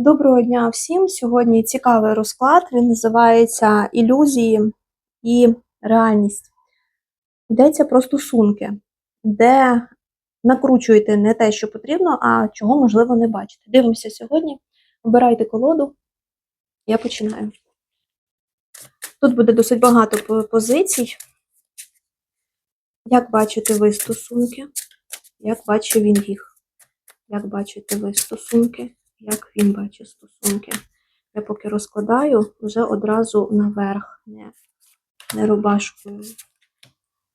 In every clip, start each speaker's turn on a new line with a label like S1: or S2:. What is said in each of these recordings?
S1: Доброго дня всім. Сьогодні цікавий розклад. Він називається Ілюзії і реальність. Йдеться про стосунки, де накручуєте не те, що потрібно, а чого можливо не бачите. Дивимося сьогодні. Обирайте колоду. Я починаю. Тут буде досить багато по- позицій. Як бачите ви стосунки? Як бачить він їх? Як бачите ви стосунки? Як він бачить стосунки? Я поки розкладаю вже одразу наверх, не, не рубашкою.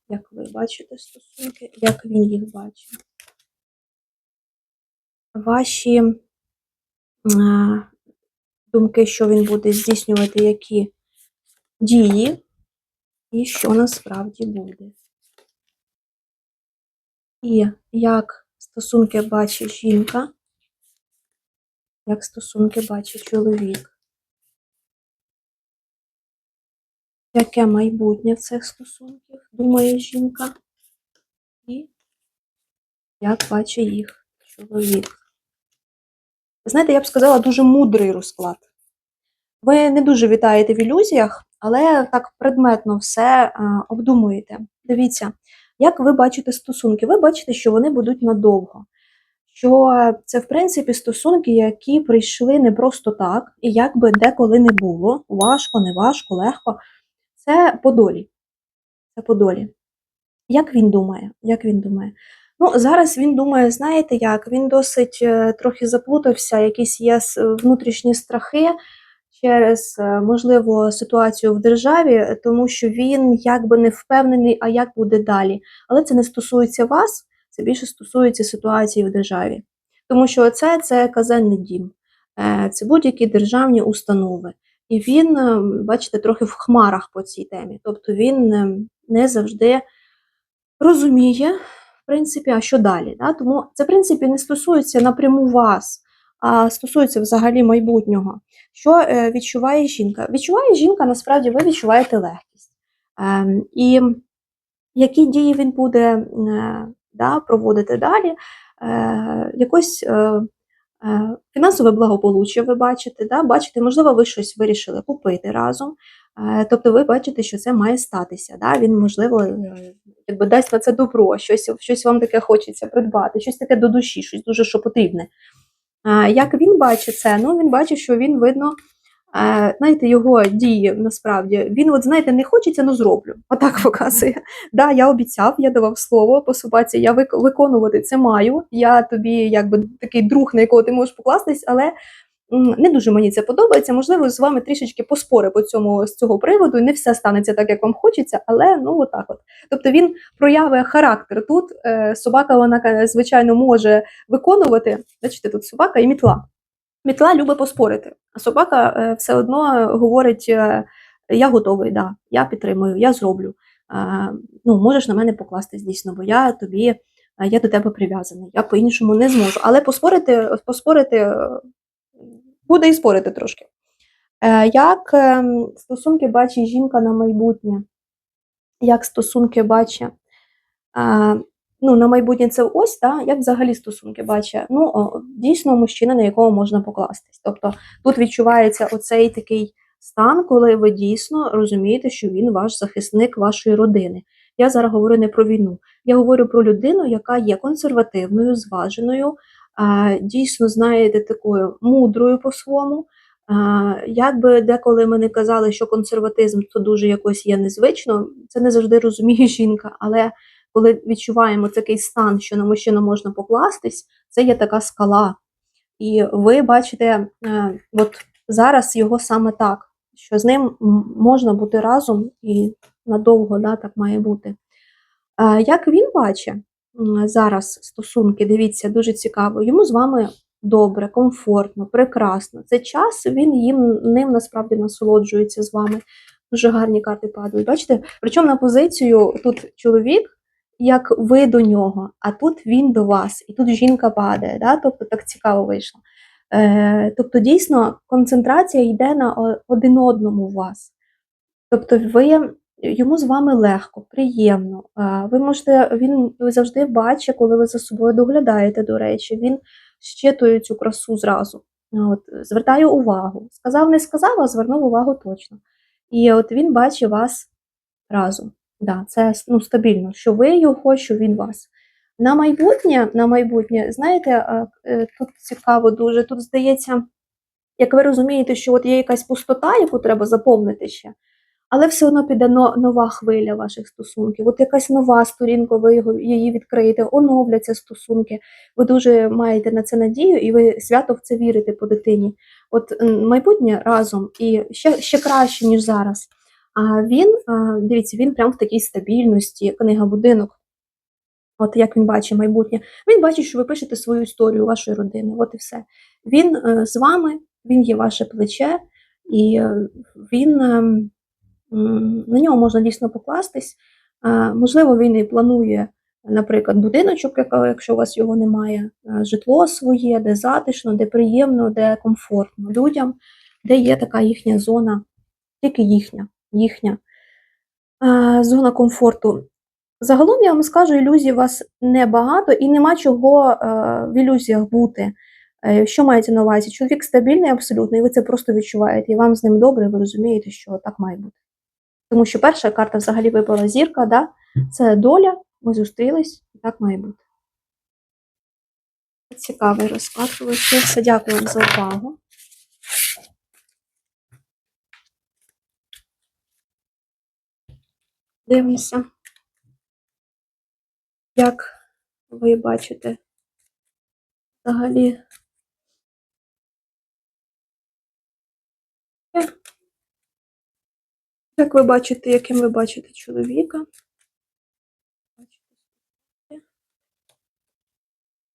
S1: Як ви бачите стосунки, як він їх бачить? Ваші е, думки, що він буде здійснювати, які дії, і що насправді буде. І як стосунки бачить жінка, як стосунки бачить чоловік. Яке майбутнє в цих стосунках, думає жінка, і як бачить їх чоловік. Знаєте, я б сказала, дуже мудрий розклад. Ви не дуже вітаєте в ілюзіях, але так предметно все е, обдумуєте. Дивіться, як ви бачите стосунки? Ви бачите, що вони будуть надовго. Що це, в принципі, стосунки, які прийшли не просто так, і як би деколи не було, важко, не важко, легко. Це по долі. Це по долі. Як він думає? Як він думає? Ну, зараз він думає, знаєте як? Він досить е, трохи заплутався, якісь є внутрішні страхи через, е, можливо, ситуацію в державі, тому що він якби не впевнений, а як буде далі. Але це не стосується вас, це більше стосується ситуації в державі. Тому що це, це казенний дім, е, це будь-які державні установи. І він, е, бачите, трохи в хмарах по цій темі. Тобто він е, не завжди розуміє, в принципі, а що далі. Да? Тому це, в принципі, не стосується напряму вас, а стосується взагалі майбутнього. Що відчуває жінка? Відчуває жінка, насправді, ви відчуваєте легкість. Ем, і які дії він буде да, проводити далі, е, якось е, е, фінансове благополуччя ви бачите, да, бачите, можливо, ви щось вирішили купити разом. Е, Тобто ви бачите, що це має статися. Да? Він, можливо, е, якби дасть на це добро, щось, щось вам таке хочеться придбати, щось таке до душі, щось дуже що потрібне. Як він бачить це? Ну, він бачить, що він видно, знаєте, його дії насправді. Він, от знаєте, не хочеться, але зроблю. Отак показує. Да, я обіцяв, я давав слово по собаці, я виконувати це маю. Я тобі якби такий друг, на якого ти можеш покластись, але не дуже мені це подобається. Можливо, з вами трішечки поспори по цьому з цього приводу, і не все станеться так, як вам хочеться, але ну отак от. Тобто він проявує характер тут. Е, собака, вона звичайно може виконувати. Бачите, тут собака і мітла. Мітла любить поспорити, а собака е, все одно говорить: е, я готовий, да, я підтримую, я зроблю. Ну, можеш на мене покластись дійсно, бо я тобі, е, я до тебе прив'язаний, я по-іншому не зможу. Але поспорити, поспорити буде і спорити трошки. Як ем, стосунки бачить жінка на майбутнє? Як стосунки бачить? Ну, на майбутнє це ось, та, як взагалі стосунки бачить? Ну, дійсно, мужчина, на якого можна покластись. Тобто тут відчувається оцей такий стан, коли ви дійсно розумієте, що він ваш захисник вашої родини. Я зараз говорю не про війну, я говорю про людину, яка є консервативною, зваженою, дійсно, знаєте, такою мудрою по-своєму. Як би деколи ми казали, що консерватизм це дуже якось є незвично, це не завжди розуміє жінка, але коли відчуваємо такий стан, що на мужчину можна покластись, це є така скала. І ви бачите, е, от зараз його саме так, що з ним можна бути разом і надовго да, так має бути. Е, Як він бачить зараз стосунки, дивіться, дуже цікаво. Йому з вами добре, комфортно, прекрасно. Це час, він їм ним насправді насолоджується з вами. Дуже гарні карти падають. Бачите? Причому на позицію тут чоловік, як ви до нього, а тут він до вас, і тут жінка падає. Да? Тобто так цікаво вийшло. Е, тобто, дійсно, концентрація йде на один одному у вас. Тобто, ви йому з вами легко, приємно. А, Ви можете, він завжди бачить, коли ви за собою доглядаєте, до речі, він щитує цю красу зразу. От, звертаю увагу. Сказав, не сказав, а звернув увагу точно. І от він бачить вас разом. Да, це ну, стабільно, що ви його, що він вас. На майбутнє, на майбутнє, знаєте, е, тут цікаво дуже, тут здається, як ви розумієте, що от є якась пустота, яку треба заповнити ще, але все одно піде нова хвиля ваших стосунків. От якась нова сторінка, ви її відкриєте, оновляться стосунки. Ви дуже маєте на це надію, і ви свято в це вірите по дитині. От майбутнє разом і ще, ще краще, ніж зараз. А він, дивіться, він прям в такій стабільності, книга будинок. От як він бачить майбутнє. Він бачить, що ви пишете свою історію вашої родини. От і все. Він е, з вами, він є ваше плече, і е, він на нього можна дійсно покластись. Можливо, він і планує, наприклад, будиночок, якщо у вас його немає, е, житло своє, де затишно, де приємно, де комфортно людям, де є така їхня зона, тільки їхня, їхня зона комфорту. Загалом я вам скажу, ілюзій у вас небагато і нема чого е, в ілюзіях бути. Е, Що маєте на увазі? Чоловік стабільний абсолютно, і ви це просто відчуваєте, і вам з ним добре, ви розумієте, що так має бути. Тому що перша карта взагалі випала зірка, да? це доля, ми зустрілись, і так має бути. Цікавий розклад. Дякую вам за увагу. Дивимося, як ви бачите взагалі. Як ви бачите, яким ви бачите чоловіка?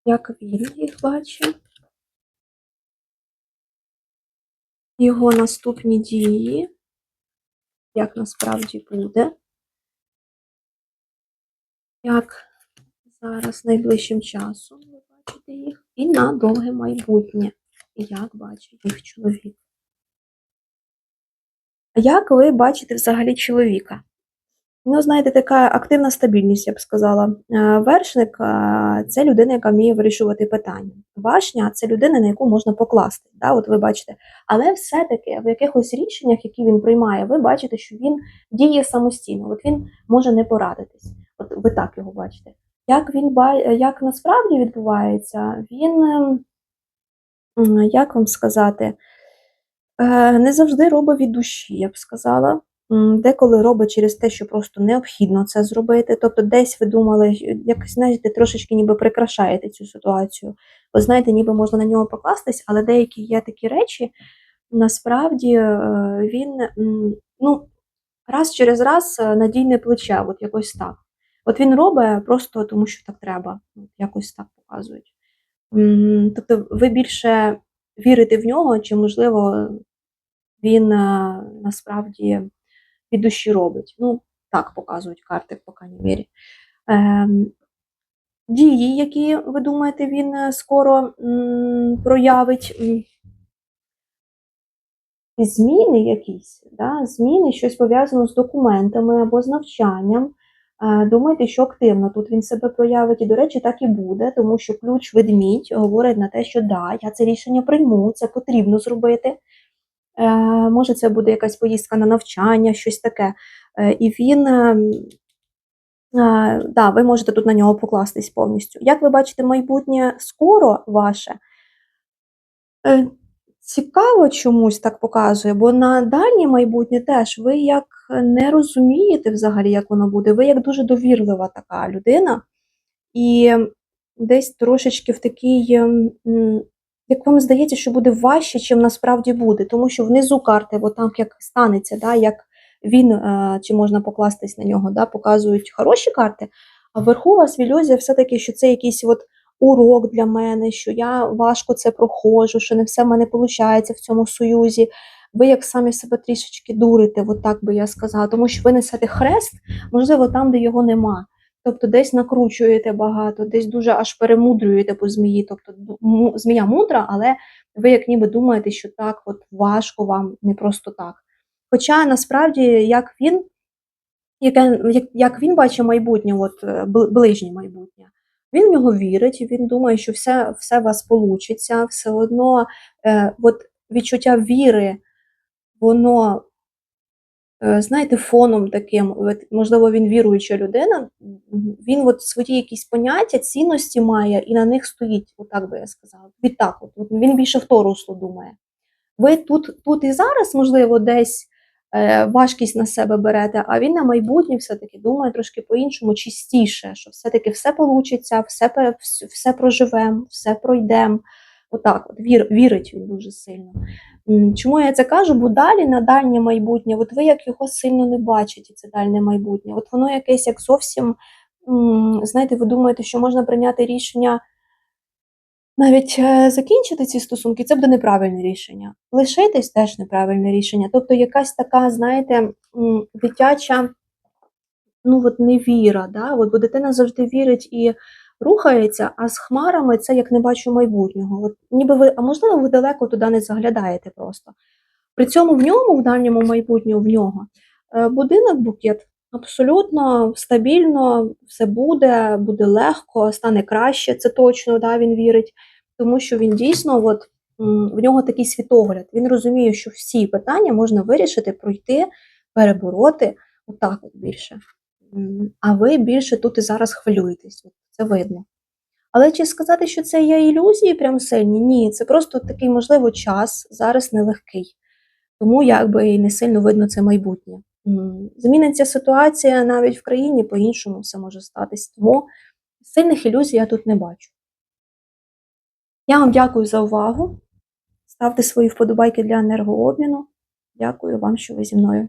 S1: Як він їх бачить? Його наступні дії, як насправді буде, як зараз найближчим часом ви бачите їх, і на довге майбутнє, як бачить їх чоловік. Як ви бачите взагалі чоловіка? Ну, знаєте, така активна стабільність, я б сказала. Е, Вершник е, це людина, яка вміє вирішувати питання. Вашня це людина, на яку можна покласти. Да? От ви бачите. Але все-таки в якихось рішеннях, які він приймає, ви бачите, що він діє самостійно. От він може не порадитись. От ви так його бачите. Як він як насправді відбувається, він, ем, як вам сказати, Е, Не завжди робить від душі, я б сказала. Деколи робить через те, що просто необхідно це зробити. Тобто, десь ви думали, якось знаєте, трошечки ніби прикрашаєте цю ситуацію. Ви знаєте, ніби можна на нього покластись, але деякі є такі речі, насправді е, він ну, раз через раз е, надійне плече, от якось так. От він робить просто тому, що так треба, якось так показують. Тобто, ви більше вірите в нього, чи, можливо, він е, насправді від душі робить. Ну, так показують карти, по крайній мірі. Ем, дії, які ви думаєте, він е, скоро проявить. Зміни якісь, да? зміни, щось пов'язано з документами або з навчанням. Думайте, що активно тут він себе проявить, і, до речі, так і буде, тому що ключ ведмідь говорить на те, що да, я це рішення прийму, це потрібно зробити. Е, може, це буде якась поїздка на навчання, щось таке. Е, і він, е, е, да, ви можете тут на нього покластись повністю. Як ви бачите, майбутнє скоро ваше? Цікаво чомусь так показує, бо на дальнє майбутнє теж ви як не розумієте взагалі, як воно буде. Ви як дуже довірлива така людина, і десь трошечки в такій, ем, як вам здається, що буде важче, чим насправді буде, тому що внизу карти, от там як станеться, да, як він, е, чи можна покластись на нього, да, показують хороші карти, а вверху у вас в ілюзія все-таки, що це якийсь от урок для мене, що я важко це проходжу, що не все в мене виходить в цьому союзі. Ви як самі себе трішечки дурите, от так би я сказала, тому що ви несете хрест, можливо, там, де його нема. Тобто десь накручуєте багато, десь дуже аж перемудрюєте по змії. Тобто змія мудра, але ви як ніби думаєте, що так от важко вам не просто так. Хоча насправді, як він, як, як він бачить майбутнє, от ближнє майбутнє, Він в нього вірить, він думає, що все, все у вас получиться, все одно е, от відчуття віри, воно, е, знаєте, фоном таким, от, можливо, він віруюча людина, він от свої якісь поняття, цінності має і на них стоїть, отак би я сказала. Відтак, от, він більше в то русло думає. Ви тут, тут і зараз, можливо, десь важкість на себе берете, а він на майбутнє все-таки думає трошки по-іншому, чистіше, що все-таки все получиться, все, все проживемо, все пройдемо. Отак, от вір, вірить він дуже сильно. Чому я це кажу? Бо далі на дальнє майбутнє, от ви як його сильно не бачите, це дальнє майбутнє. От воно якесь як зовсім, знаєте, ви думаєте, що можна прийняти рішення навіть е, закінчити ці стосунки, це буде неправильне рішення. Лишитись теж неправильне рішення. Тобто якась така, знаєте, дитяча ну, от невіра, да? от, бо дитина завжди вірить і рухається, а з хмарами це як не бачу майбутнього. От, ніби ви, а можливо, ви далеко туди не заглядаєте просто. При цьому в ньому, в дальньому майбутньому, в нього е, будинок букет абсолютно стабільно, все буде, буде легко, стане краще, це точно, да, він вірить, тому що він дійсно, от, в нього такий світогляд. Він розуміє, що всі питання можна вирішити, пройти, перебороти, отак от більше. А ви більше тут і зараз хвилюєтесь, це видно. Але чи сказати, що це є ілюзії прям сильні? Ні, це просто такий, можливо, час зараз нелегкий. Тому якби і не сильно видно це майбутнє. Зміниться ситуація навіть в країні, по-іншому все може статись. Тому сильних ілюзій я тут не бачу. Я вам дякую за увагу. Ставте свої вподобайки для енергообміну. Дякую вам, що ви зі мною.